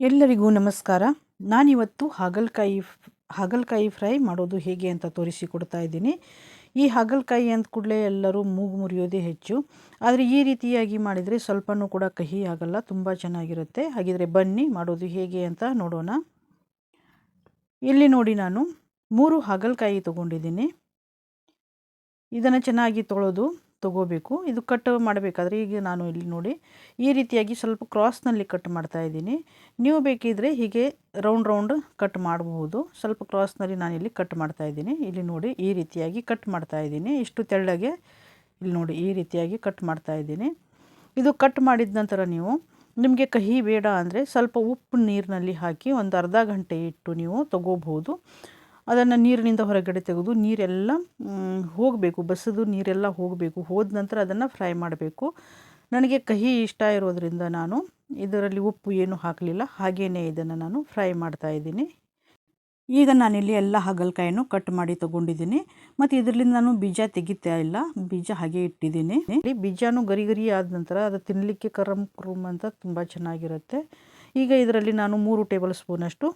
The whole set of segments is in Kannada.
ಎಲ್ಲರಿಗೂ ನಮಸ್ಕಾರ. ನಾನಿವತ್ತು ಹಾಗಲಕಾಯಿ ಹಾಗಲಕಾಯಿ ಫ್ರೈ ಮಾಡೋದು ಹೇಗೆ ಅಂತ ತೋರಿಸಿಕೊಡ್ತಾ ಇದ್ದೀನಿ. ಈ ಹಾಗಲಕಾಯಿ ಅಂದ ಕೂಡಲೇ ಎಲ್ಲರೂ ಮೂಗು ಮುರಿಯೋದೇ ಹೆಚ್ಚು. ಆದರೆ ಈ ರೀತಿಯಾಗಿ ಮಾಡಿದರೆ ಸ್ವಲ್ಪನೂ ಕೂಡ ಕಹಿ ಆಗಲ್ಲ, ತುಂಬ ಚೆನ್ನಾಗಿರುತ್ತೆ. ಹಾಗಿದ್ರೆ ಬನ್ನಿ ಮಾಡೋದು ಹೇಗೆ ಅಂತ ನೋಡೋಣ. ಇಲ್ಲಿ ನೋಡಿ ನಾನು ಮೂರು ಹಾಗಲಕಾಯಿ ತೊಗೊಂಡಿದ್ದೀನಿ. ಇದನ್ನು ಚೆನ್ನಾಗಿ ತೊಳೆದು ತಗೋಬೇಕು. ಇದು ಕಟ್ ಮಾಡಬೇಕಾದ್ರೆ ಈಗ ನಾನು ಇಲ್ಲಿ ನೋಡಿ, ಈ ರೀತಿಯಾಗಿ ಸ್ವಲ್ಪ ಕ್ರಾಸ್ನಲ್ಲಿ ಕಟ್ ಮಾಡ್ತಾ ಇದ್ದೀನಿ. ನೀವು ಬೇಕಿದ್ರೆ ಹೀಗೆ ರೌಂಡ್ ರೌಂಡ್ ಕಟ್ ಮಾಡಬಹುದು. ಸ್ವಲ್ಪ ಕ್ರಾಸ್ನಲ್ಲಿ ನಾನು ಇಲ್ಲಿ ಕಟ್ ಮಾಡ್ತಾ ಇದ್ದೀನಿ. ಇಲ್ಲಿ ನೋಡಿ, ಈ ರೀತಿಯಾಗಿ ಕಟ್ ಮಾಡ್ತಾ ಇದ್ದೀನಿ. ಇಷ್ಟು ತೆಳ್ಳಗೆ ಇಲ್ಲಿ ನೋಡಿ, ಈ ರೀತಿಯಾಗಿ ಕಟ್ ಮಾಡ್ತಾ ಇದ್ದೀನಿ. ಇದು ಕಟ್ ಮಾಡಿದ ನಂತರ ನೀವು, ನಿಮಗೆ ಕಹಿ ಬೇಡ ಅಂದರೆ ಸ್ವಲ್ಪ ಉಪ್ಪು ನೀರಿನಲ್ಲಿ ಹಾಕಿ ಒಂದು ಅರ್ಧ ಗಂಟೆ ಇಟ್ಟು ನೀವು ತಗೋಬಹುದು. ಅದನ್ನು ನೀರಿನಿಂದ ಹೊರಗಡೆ ತೆಗೆದು ನೀರೆಲ್ಲ ಹೋಗಬೇಕು ಬಸದು ನೀರೆಲ್ಲ ಹೋಗಬೇಕು. ಹೋದ ನಂತರ ಅದನ್ನು ಫ್ರೈ ಮಾಡಬೇಕು. ನನಗೆ ಕಹಿ ಇಷ್ಟ ಇರೋದರಿಂದ ನಾನು ಇದರಲ್ಲಿ ಉಪ್ಪು ಏನು ಹಾಕಲಿಲ್ಲ. ಹಾಗೇ ಇದನ್ನು ನಾನು ಫ್ರೈ ಮಾಡ್ತಾ ಇದ್ದೀನಿ. ಈಗ ನಾನಿಲ್ಲಿ ಎಲ್ಲ ಹಾಗಲಕಾಯನ್ನು ಕಟ್ ಮಾಡಿ ತಗೊಂಡಿದ್ದೀನಿ. ಮತ್ತು ಇದರಿಂದ ನಾನು ಬೀಜ ತೆಗಿತಾ ಇಲ್ಲ. ಬೀಜ ಹಾಗೆ ಇಟ್ಟಿದ್ದೀನಿ. ಬೀಜನೂ ಗರಿ ಗರಿ ಆದ ನಂತರ ಅದು ತಿನ್ನಲಿಕ್ಕೆ ಕರಮ್ ಕುರುಮ್ ಅಂತ ತುಂಬ ಚೆನ್ನಾಗಿರುತ್ತೆ. ಈಗ ಇದರಲ್ಲಿ ನಾನು ಮೂರು ಟೇಬಲ್ ಸ್ಪೂನಷ್ಟು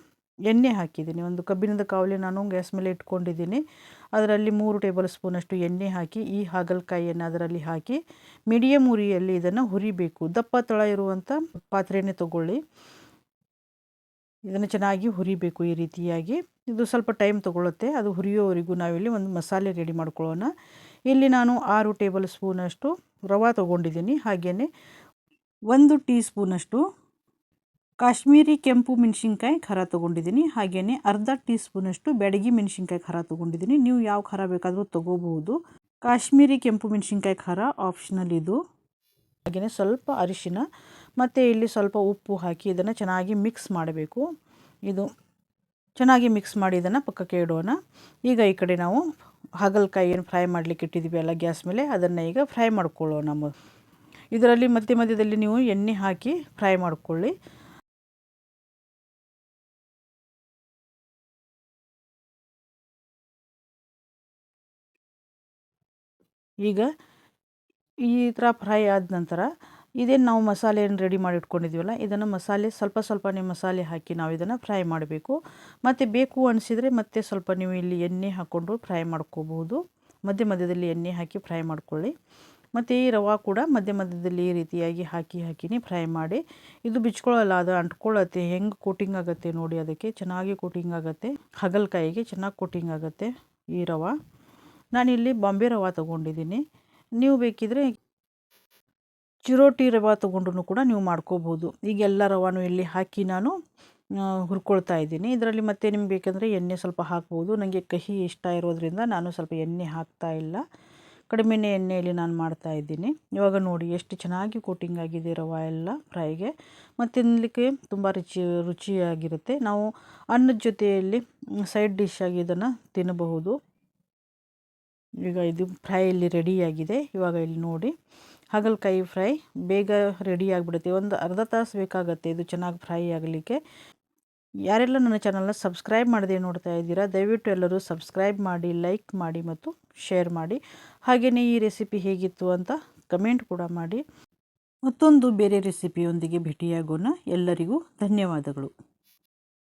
ಎಣ್ಣೆ ಹಾಕಿದ್ದೀನಿ. ಒಂದು ಕಬ್ಬಿಣದ ಕಾವಲಿ ನಾನು ಗ್ಯಾಸ್ ಮೇಲೆ ಇಟ್ಕೊಂಡಿದ್ದೀನಿ. ಅದರಲ್ಲಿ ಮೂರು ಟೇಬಲ್ ಸ್ಪೂನಷ್ಟು ಎಣ್ಣೆ ಹಾಕಿ, ಈ ಹಾಗಲಕಾಯಿಯನ್ನು ಅದರಲ್ಲಿ ಹಾಕಿ ಮೀಡಿಯಮ್ ಉರಿಯಲ್ಲಿ ಇದನ್ನು ಹುರಿಬೇಕು. ದಪ್ಪ ತಳ ಇರುವಂಥ ಪಾತ್ರೆನೇ ತಗೊಳ್ಳಿ. ಇದನ್ನು ಚೆನ್ನಾಗಿ ಹುರಿಬೇಕು ಈ ರೀತಿಯಾಗಿ. ಇದು ಸ್ವಲ್ಪ ಟೈಮ್ ತೊಗೊಳುತ್ತೆ. ಅದು ಹುರಿಯೋವರೆಗೂ ನಾವಿಲ್ಲಿ ಒಂದು ಮಸಾಲೆ ರೆಡಿ ಮಾಡ್ಕೊಳ್ಳೋಣ. ಇಲ್ಲಿ ನಾನು ಆರು ಟೇಬಲ್ ಸ್ಪೂನಷ್ಟು ರವೆ ತೊಗೊಂಡಿದ್ದೀನಿ. ಹಾಗೆಯೇ ಒಂದು ಟೀ ಸ್ಪೂನಷ್ಟು ಕಾಶ್ಮೀರಿ ಕೆಂಪು ಮೆಣಸಿನ್ಕಾಯಿ ಖಾರ ತೊಗೊಂಡಿದ್ದೀನಿ ಹಾಗೆಯೇ ಅರ್ಧ ಟೀ ಸ್ಪೂನಷ್ಟು ಬೆಡಗಿ ಮೆಣಸಿನ್ಕಾಯಿ ಖಾರ ತೊಗೊಂಡಿದ್ದೀನಿ. ನೀವು ಯಾವ ಖಾರ ಬೇಕಾದರೂ ತೊಗೋಬಹುದು. ಕಾಶ್ಮೀರಿ ಕೆಂಪು ಮೆಣಸಿನ್ಕಾಯಿ ಖಾರ ಆಪ್ಷನಲ್ ಇದು. ಹಾಗೆಯೇ ಸ್ವಲ್ಪ ಅರಿಶಿನ, ಮತ್ತು ಇಲ್ಲಿ ಸ್ವಲ್ಪ ಉಪ್ಪು ಹಾಕಿ ಇದನ್ನು ಚೆನ್ನಾಗಿ ಮಿಕ್ಸ್ ಮಾಡಬೇಕು. ಇದು ಚೆನ್ನಾಗಿ ಮಿಕ್ಸ್ ಮಾಡಿ ಇದನ್ನು ಪಕ್ಕಕ್ಕೆ ಇಡೋಣ. ಈಗ ಈ ಕಡೆ ನಾವು ಹಾಗಲಕಾಯಿ ಏನು ಫ್ರೈ ಮಾಡಲಿಕ್ಕೆ ಇಟ್ಟಿದ್ದೀವಿ ಅಲ್ಲ ಗ್ಯಾಸ್ ಮೇಲೆ, ಅದನ್ನು ಈಗ ಫ್ರೈ ಮಾಡ್ಕೊಳ್ಳೋಣ ಇದರಲ್ಲಿ ಮಧ್ಯ ಮಧ್ಯದಲ್ಲಿ ನೀವು ಎಣ್ಣೆ ಹಾಕಿ ಫ್ರೈ ಮಾಡ್ಕೊಳ್ಳಿ. ಈಗ ಈ ಥರ ಫ್ರೈ ಆದ ನಂತರ ಇದೇನು ನಾವು ಮಸಾಲೆ ಏನು ರೆಡಿ ಮಾಡಿ ಇಟ್ಕೊಂಡಿದ್ದೀವಲ್ಲ, ಇದನ್ನು ಮಸಾಲೆ ಸ್ವಲ್ಪ ಸ್ವಲ್ಪನೇ ಮಸಾಲೆ ಹಾಕಿ ನಾವು ಇದನ್ನು ಫ್ರೈ ಮಾಡಬೇಕು. ಮತ್ತು ಬೇಕು ಅನಿಸಿದರೆ ಮತ್ತೆ ಸ್ವಲ್ಪ ನೀವು ಇಲ್ಲಿ ಎಣ್ಣೆ ಹಾಕ್ಕೊಂಡು ಫ್ರೈ ಮಾಡ್ಕೋಬಹುದು. ಮಧ್ಯ ಮಧ್ಯದಲ್ಲಿ ಎಣ್ಣೆ ಹಾಕಿ ಫ್ರೈ ಮಾಡ್ಕೊಳ್ಳಿ. ಮತ್ತು ಈ ರವೆ ಕೂಡ ಮಧ್ಯ ಮಧ್ಯದಲ್ಲಿ ಈ ರೀತಿಯಾಗಿ ಹಾಕಿ ಹಾಕಿನೇ ಫ್ರೈ ಮಾಡಿ. ಇದು ಬಿಚ್ಕೊಳ್ಳಲ್ಲ, ಅದು ಅಂಟ್ಕೊಳ್ಳುತ್ತೆ. ಹೆಂಗೆ ಕೋಟಿಂಗ್ ಆಗುತ್ತೆ ನೋಡಿ, ಅದಕ್ಕೆ ಚೆನ್ನಾಗಿ ಕೋಟಿಂಗ್ ಆಗುತ್ತೆ. ಹಗಲ್ಕಾಯಿಗೆ ಚೆನ್ನಾಗಿ ಕೋಟಿಂಗ್ ಆಗುತ್ತೆ ಈ ರವೆ. ನಾನಿಲ್ಲಿ ಬಾಂಬೆ ರವೆ ತೊಗೊಂಡಿದ್ದೀನಿ. ನೀವು ಬೇಕಿದ್ರೆ ಚಿರೋಟಿ ರವೆ ತೊಗೊಂಡ್ರು ಕೂಡ ನೀವು ಮಾಡ್ಕೋಬೋದು. ಈಗ ಎಲ್ಲ ರವಾನು ಇಲ್ಲಿ ಹಾಕಿ ನಾನು ಹುರ್ಕೊಳ್ತಾ ಇದ್ದೀನಿ. ಇದರಲ್ಲಿ ಮತ್ತೆ ನಿಮ್ಗೆ ಬೇಕಂದರೆ ಎಣ್ಣೆ ಸ್ವಲ್ಪ ಹಾಕ್ಬೋದು. ನನಗೆ ಕಹಿ ಇಷ್ಟ ಇರೋದ್ರಿಂದ ನಾನು ಸ್ವಲ್ಪ ಎಣ್ಣೆ ಹಾಕ್ತಾ ಇಲ್ಲ. ಕಡಿಮೆನೇ ಎಣ್ಣೆಯಲ್ಲಿ ನಾನು ಮಾಡ್ತಾ ಇದ್ದೀನಿ. ಇವಾಗ ನೋಡಿ ಎಷ್ಟು ಚೆನ್ನಾಗಿ ಕೋಟಿಂಗ್ ಆಗಿದೆ ರವೆ ಎಲ್ಲ ಫ್ರೈಗೆ. ಮತ್ತು ತಿನ್ನಲಿಕ್ಕೆ ತುಂಬ ರುಚಿ, ರುಚಿಯಾಗಿರುತ್ತೆ. ನಾವು ಅನ್ನದ ಜೊತೆಯಲ್ಲಿ ಸೈಡ್ ಡಿಶ್ ಆಗಿ ಇದನ್ನು ತಿನ್ನಬಹುದು. ಈಗ ಇದು ಫ್ರೈ ಇಲ್ಲಿ ರೆಡಿಯಾಗಿದೆ ಇವಾಗ ಇಲ್ಲಿ ನೋಡಿ ಹಾಗಲಕಾಯಿ ಫ್ರೈ ಬೇಗ ರೆಡಿ ಆಗಿಬಿಡುತ್ತೆ. ಒಂದು ಅರ್ಧ ತಾಸು ಬೇಕಾಗುತ್ತೆ ಇದು ಚೆನ್ನಾಗಿ ಫ್ರೈ ಆಗಲಿಕ್ಕೆ. ಯಾರೆಲ್ಲ ನನ್ನ ಚಾನಲ್ನ ಸಬ್ಸ್ಕ್ರೈಬ್ ಮಾಡದೆ ನೋಡ್ತಾ ಇದ್ದೀರಾ, ದಯವಿಟ್ಟು ಎಲ್ಲರೂ ಸಬ್ಸ್ಕ್ರೈಬ್ ಮಾಡಿ ಲೈಕ್ ಮಾಡಿ ಮತ್ತು ಶೇರ್ ಮಾಡಿ. ಹಾಗೆಯೇ ಈ ರೆಸಿಪಿ ಹೇಗಿತ್ತು ಅಂತ ಕಮೆಂಟ್ ಕೂಡ ಮಾಡಿ. ಮತ್ತೊಂದು ಬೇರೆ ರೆಸಿಪಿಯೊಂದಿಗೆ ಭೇಟಿಯಾಗೋಣ. ಎಲ್ಲರಿಗೂ ಧನ್ಯವಾದಗಳು.